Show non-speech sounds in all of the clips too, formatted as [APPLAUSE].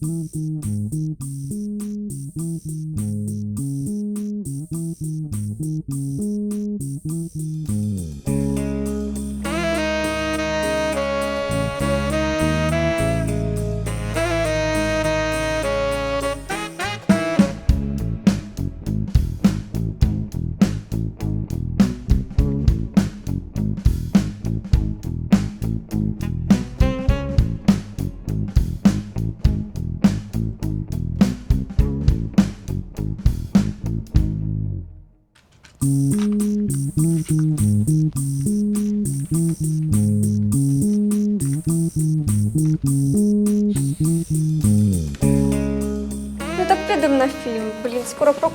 Ну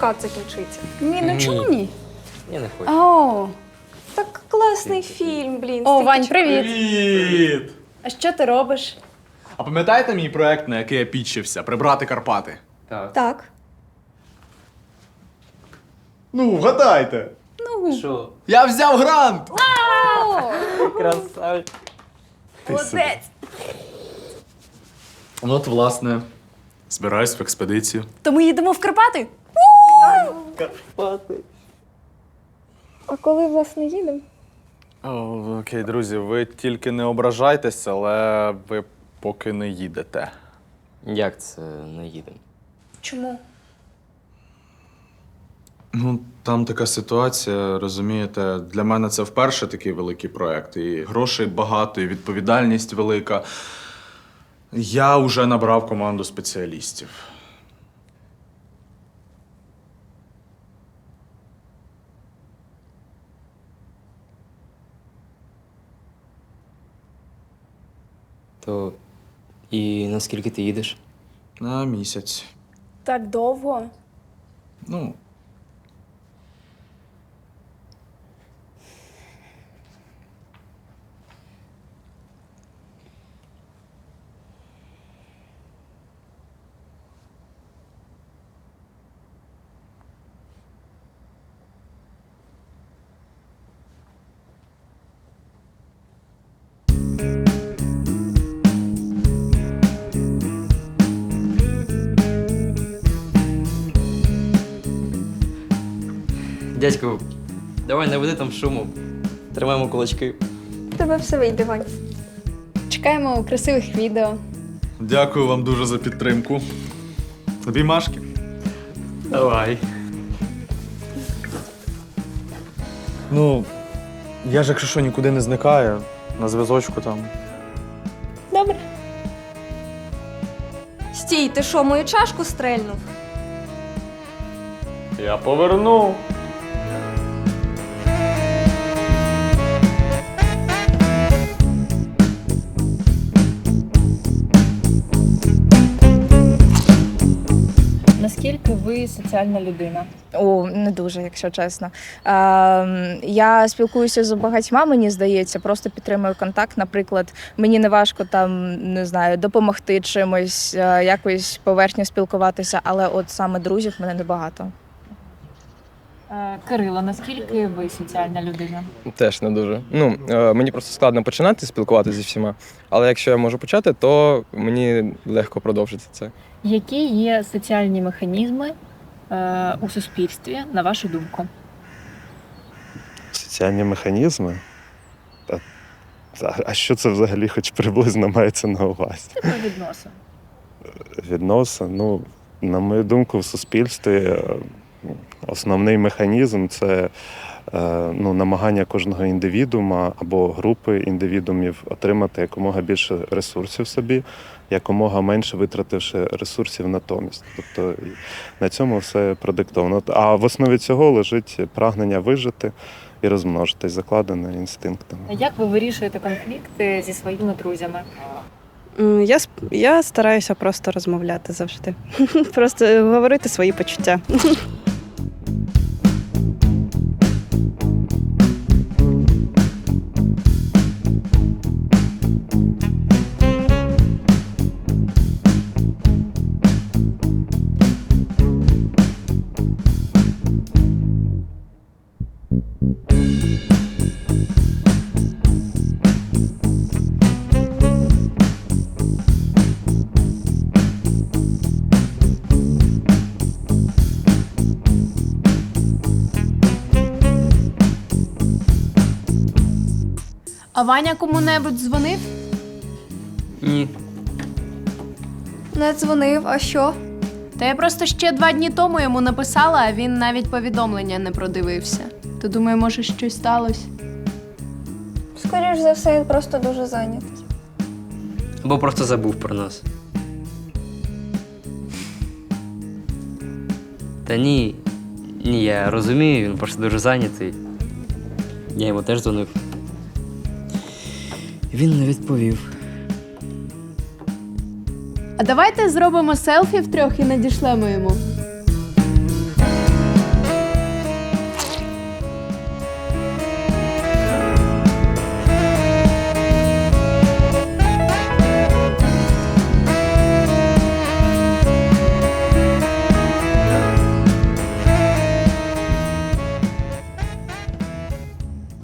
прокат закінчиться. Ні, ну чому ні? Я не хочу. О, Так класний фільм, блін. О, Вань, привіт. Привіт! А що ти робиш? А пам'ятаєте мій проект, на який я підчився? Прибрати Карпати? Так. Так. Ну, вгадайте! Що? Я взяв грант! [LAUGHS] Красавець. Молодець. Ну, От, власне, збираюсь в експедицію. То ми їдемо в Карпати? А коли, власне, їдемо? О, окей, друзі, ви тільки не ображайтесь, але ви поки не їдете. Як це не їдемо? Чому? Ну, там така ситуація, розумієте, для мене це вперше такий великий проект. І грошей багато, і відповідальність велика. Я вже набрав команду спеціалістів. То і наскільки ти їдеш? На місяць. Так довго. Ну. Дядьку, давай не веди там шуму. Тримаємо кулачки. У Тебе все вийде, Вань. Чекаємо красивих відео. Дякую вам дуже за підтримку. Обіймашки. Давай. Ну, я ж якщо що нікуди не зникаю, на зв'язочку там. Добре. Стій, ти що, мою чашку стрельнув? Я поверну. Наскільки ви соціальна людина? О, не дуже, якщо чесно. Е, я спілкуюся з багатьма, мені здається, просто підтримую контакт. Наприклад, мені не важко там не знаю допомогти чимось, е, якось поверхньо спілкуватися, але от саме друзів мене небагато. Е, Кирило, наскільки ви соціальна людина? Теж не дуже. Ну, е, мені просто складно починати спілкуватися зі всіма, але якщо я можу почати, то мені легко продовжити це. Які є соціальні механізми е, у суспільстві, на вашу думку? Соціальні механізми? Та, а- що це взагалі хоч приблизно мається на увазі? Це про відносин. Відносин, ну, на мою думку, в суспільстві е, основний механізм це е, ну, намагання кожного індивідуума або групи індивідумів отримати якомога більше ресурсів собі, якомога менше витративши ресурсів натомість. Тобто на цьому все продиктовано. А в основі цього лежить прагнення вижити і розмножитись, закладене інстинктами. Як ви вирішуєте конфлікти зі своїми друзями? Я, сп- я стараюся просто розмовляти завжди. [LAUGHS] Просто говорити свої почуття. [LAUGHS] А Ваня кому-небудь дзвонив? Ні. Не дзвонив, а що? Та я просто ще два дні тому йому написала, а він навіть повідомлення не продивився. То думаю, може щось сталося. Скоріш за все, він просто дуже зайнятий. Або просто забув про нас. Та ні. Ні, я розумію, він просто дуже зайнятий. Я йому теж дзвонив. Він не відповів. А давайте зробимо селфі втрьох і надішлемо йому.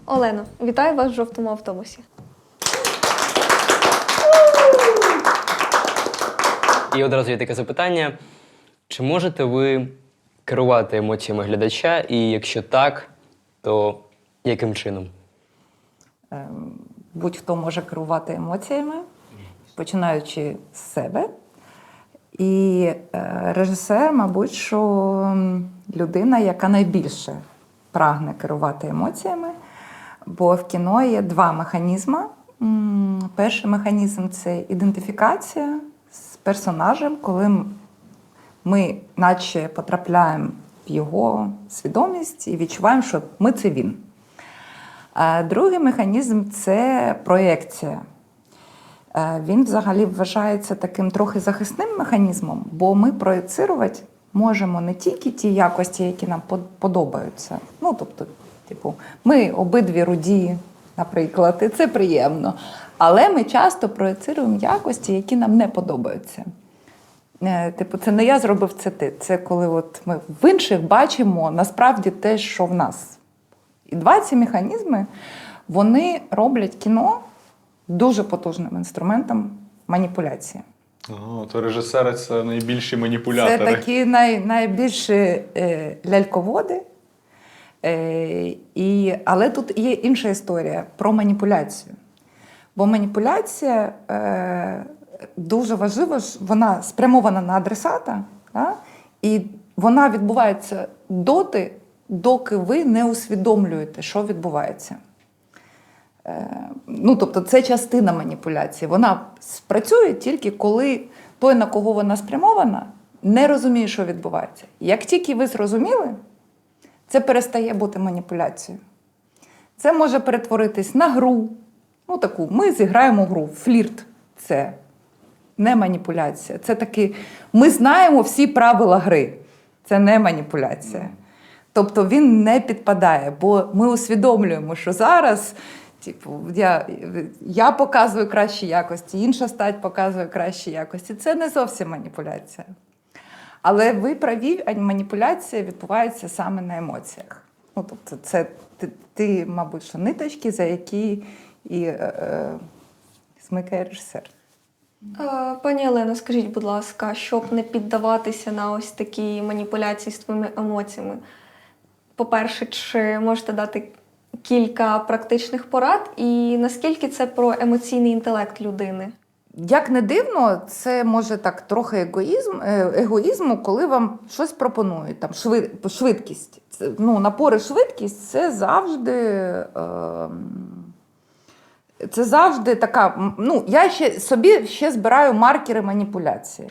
Олено, вітаю вас в жовтому автобусі. І одразу є таке запитання: чи можете ви керувати емоціями глядача? І якщо так, то яким чином? Ем, Будь-хто може керувати емоціями, починаючи з себе. І е, режисер, мабуть, що людина, яка найбільше прагне керувати емоціями, бо в кіно є два механізми. Перший механізм це ідентифікація персонажем, коли ми, наче, потрапляємо в його свідомість і відчуваємо, що ми це він. Другий механізм це проєкція. Він взагалі вважається таким трохи захисним механізмом, бо ми проєцирувати можемо не тільки ті якості, які нам подобаються. Ну, тобто, типу, ми обидві руді, наприклад, і це приємно. Але ми часто проєцируємо якості, які нам не подобаються. Е, Типу, це не я зробив це ти. Це коли от ми в інших бачимо насправді те, що в нас. І два ці механізми вони роблять кіно дуже потужним інструментом маніпуляції. Ага, то режисери це найбільші Це такі най, найбільші е, ляльководи. Е, і, але тут є інша історія про маніпуляцію. Бо маніпуляція е, дуже важлива, вона спрямована на адресата, да? і вона відбувається доти, доки ви не усвідомлюєте, що відбувається. Е, Ну, тобто, це частина маніпуляції. Вона спрацює тільки коли той, на кого вона спрямована, не розуміє, що відбувається. Як тільки ви зрозуміли, це перестає бути маніпуляцією. Це може перетворитись на гру. Ну, таку, ми зіграємо гру. Флірт це не маніпуляція. Це таки, ми знаємо всі правила гри. Це не маніпуляція. Тобто він не підпадає, бо ми усвідомлюємо, що зараз. Типу, я, я показую кращі якості, інша стать показує кращі якості. Це не зовсім маніпуляція. Але ви праві, а маніпуляція відбувається саме на емоціях. Ну, тобто, це ти, ти мабуть, що ниточки, за які і е, смикає режисер. Е, Пані Олено, скажіть, будь ласка, щоб не піддаватися на ось такі маніпуляції з твоїми емоціями. По-перше, чи можете дати кілька практичних порад, і наскільки це про емоційний інтелект людини? Як не дивно, це може так трохи егоїзм, е, егоїзму, коли вам щось пропонують. Там швид, швидкість. Ну, напори швидкість це завжди. Е, це завжди така. Ну, я ще собі ще збираю маркери маніпуляції.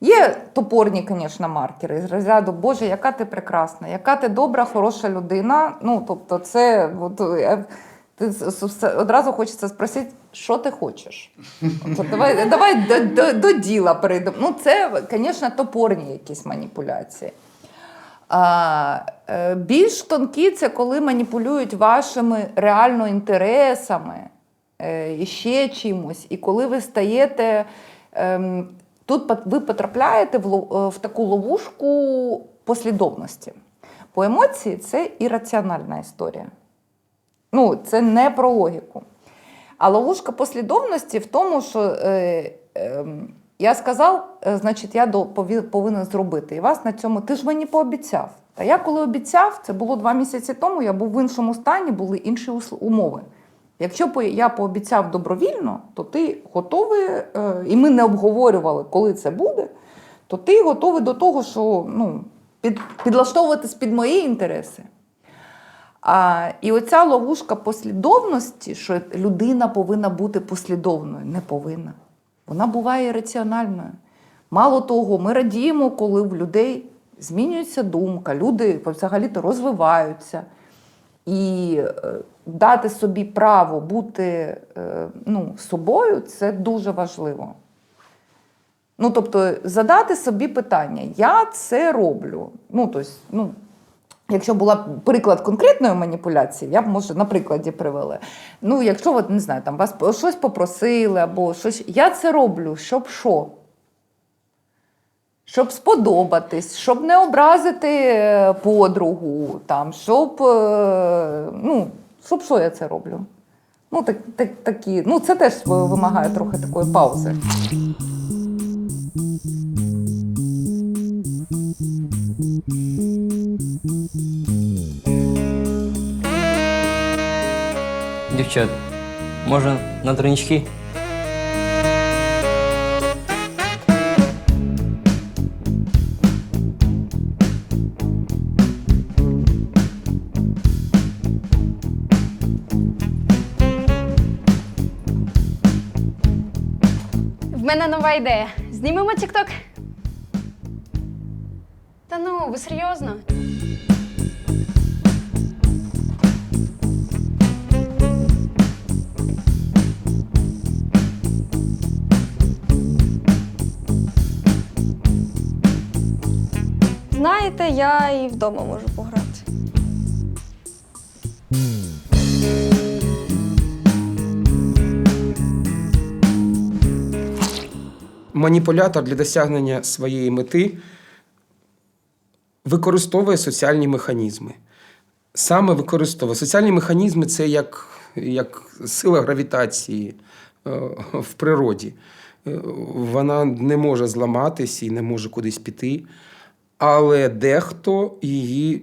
Є топорні, звісно, маркери з розряду Боже, яка ти прекрасна, яка ти добра, хороша людина. Ну, тобто, це от, ти одразу хочеться спросити, що ти хочеш. От, давай давай до, до, до діла перейдемо. Ну, це, звісно, топорні якісь маніпуляції. А, е, більш тонкі це коли маніпулюють вашими реально інтересами е, і ще чимось. І коли ви стаєте. ем, Тут ви потрапляєте в, е, в таку ловушку послідовності. Бо емоції це ірраціональна історія. Ну, це не про логіку. А ловушка послідовності в тому, що е, е, я сказав, е, значить, я повинен зробити. І вас на цьому ти ж мені пообіцяв. Та я коли обіцяв, це було два місяці тому, я був в іншому стані, були інші умови. Якщо я пообіцяв добровільно, то ти готовий, е, і ми не обговорювали, коли це буде, то ти готовий до того, що ну, під, підлаштовуватись під мої інтереси. А, і оця ловушка послідовності, що людина повинна бути послідовною, не повинна. Вона буває раціональною. Мало того, ми радіємо, коли в людей змінюється думка, люди взагалі-то розвиваються. І е, дати собі право бути е, ну, собою це дуже важливо. Ну, тобто, задати собі питання, я це роблю. Ну, тобто, ну, якщо була приклад конкретної маніпуляції, я б може на прикладі привела. Ну, якщо от, не знаю, там вас щось попросили або щось, я це роблю, щоб що? Щоб сподобатись, щоб не образити е, подругу, там, щоб, е, ну, щоб що я це роблю? Ну, так, так, такі, ну, це теж вимагає трохи такої паузи. Дівчат, може на тренічки? В мене нова ідея. Знімемо тік-ток. Та ну, ви серйозно? Знаєте, я і вдома можу пограти. маніпулятор для досягнення своєї мети використовує соціальні механізми. Саме використовує. Соціальні механізми це як, як сила гравітації е, в природі. Е, Вона не може зламатись і не може кудись піти, але дехто її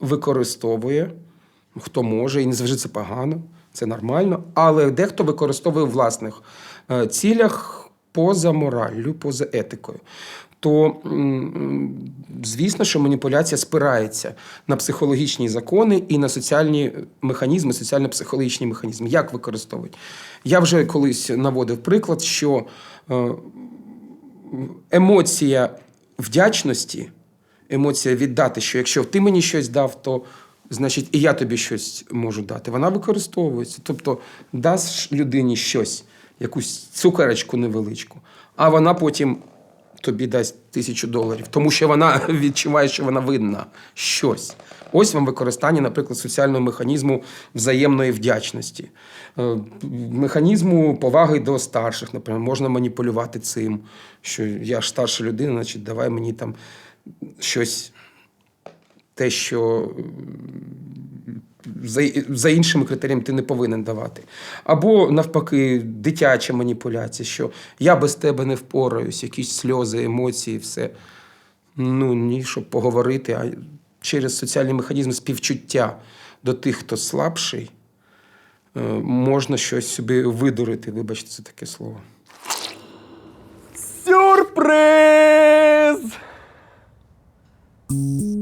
використовує, хто може, і не завжди це погано, це нормально, але дехто використовує в власних е, цілях поза мораллю, поза етикою. То, звісно, що маніпуляція спирається на психологічні закони і на соціальні механізми, соціально-психологічні механізми. Як використовують? Я вже колись наводив приклад, що е, емоція вдячності, емоція віддати, що якщо ти мені щось дав, то значить і я тобі щось можу дати. Вона використовується. Тобто даш людині щось, якусь цукерочку невеличку, а вона потім тобі дасть тисячу доларів, тому що вона [LAUGHS] відчуває, що вона винна щось. Ось вам використання, наприклад, соціального механізму взаємної вдячності, Е, механізму поваги до старших, наприклад, можна маніпулювати цим, що я ж старша людина, значить, давай мені там щось, те, що за, за іншими критеріями ти не повинен давати. Або навпаки, дитяча маніпуляція, що я без тебе не впораюсь, якісь сльози, емоції, все. Ну ні, щоб поговорити, а через соціальні механізми співчуття до тих, хто слабший, е, можна щось собі видурити. Вибачте, це таке слово. Сюрприз! О,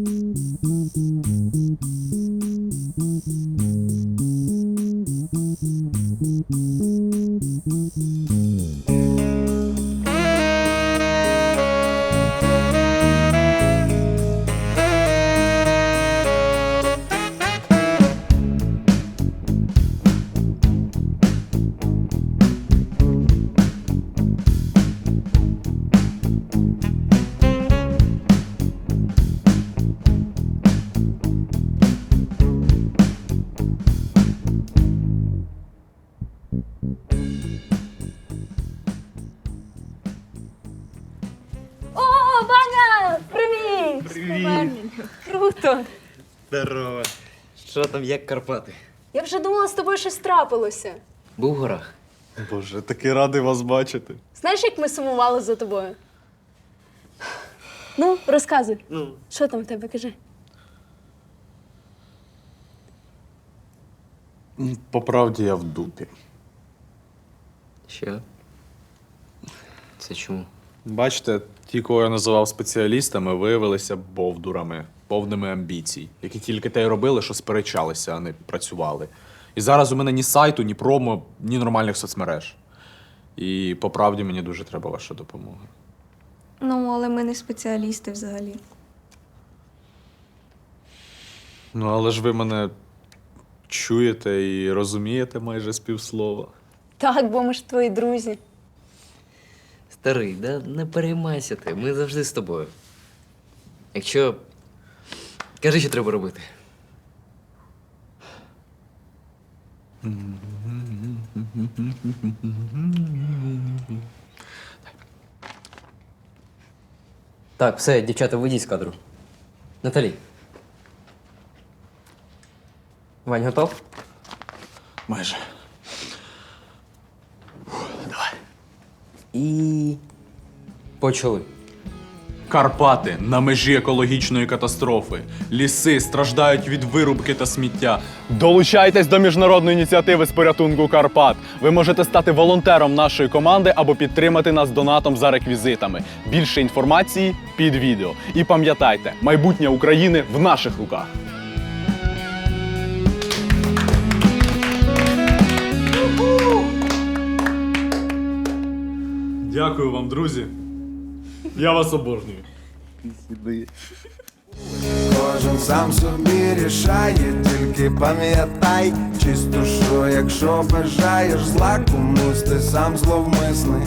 там, як Карпати? Я вже думала, з тобою щось трапилося. Був в горах. Боже, такий радий вас бачити. Знаєш, як ми сумували за тобою? Ну, розказуй. Ну. Що там в тебе кажи? По правді я в дупі. Що? Це чому? Бачите, ті, кого я називав спеціалістами, виявилися бовдурами, повними амбіцій, які тільки те й робили, що сперечалися, а не працювали. І зараз у мене ні сайту, ні промо, ні нормальних соцмереж. І по правді мені дуже треба ваша допомога. Ну, але ми не спеціалісти взагалі. Ну, але ж ви мене чуєте і розумієте майже з півслова. Так, бо ми ж твої друзі. Старий, да не переймайся ти, ми завжди з тобою. Якщо. Кажи, що треба робити. Так, все, дівчата, вийдіть з кадру. Наталі. Вань, готов? Майже. І. Почали. Карпати на межі екологічної катастрофи. Ліси страждають від вирубки та сміття. Долучайтесь до міжнародної ініціативи з порятунку Карпат. Ви можете стати волонтером нашої команди або підтримати нас донатом за реквізитами. Більше інформації під відео. І пам'ятайте, майбутнє України в наших руках. Дякую вам, друзі. Я вас обожнюю. Кожен сам собі рішає, тільки пам'ятай, чисто що, якщо бажаєш зла комусь, ти сам зловмисний.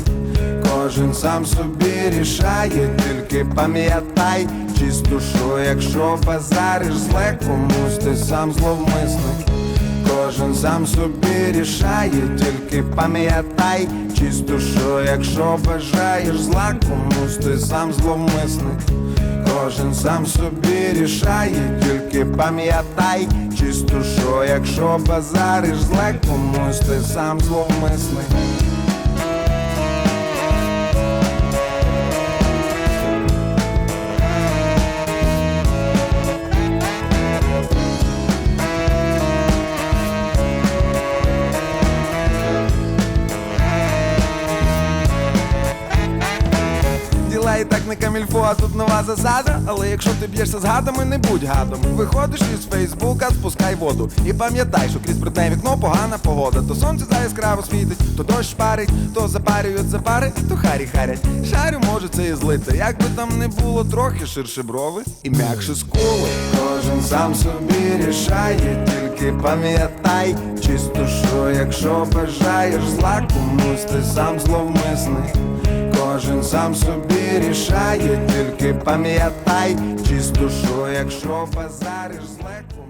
Кожен сам собі рішає, тільки пам'ятай, чисто що, якщо базариш зле комусь, ти сам зловмисний. Кожен сам собі рішає, тільки пам'ятай, чисто що, якщо бажаєш зла комусь, ти сам зловмисник. Кожен сам собі рішає, тільки пам'ятай, чисто що, якщо базариш зле комусь, ти сам зловмисник. І камільфо, а тут нова засада. Але якщо ти б'єшся з гадами, не будь гадом. Виходиш із Фейсбука, спускай воду. І пам'ятай, що крізь брудне вікно погана погода. То сонце за яскраво світить, то дощ парить, то запарюють запари, то харі харять. Шарю може це і злити. Як би там не було, трохи ширше брови і м'якше скули. Кожен сам собі рішає, тільки пам'ятай, чисто що, якщо бажаєш зла комусь, ти сам зловмисний. Кожен сам собі рішає, тільки пам'ятай, чисто душу, якщо базариш зле.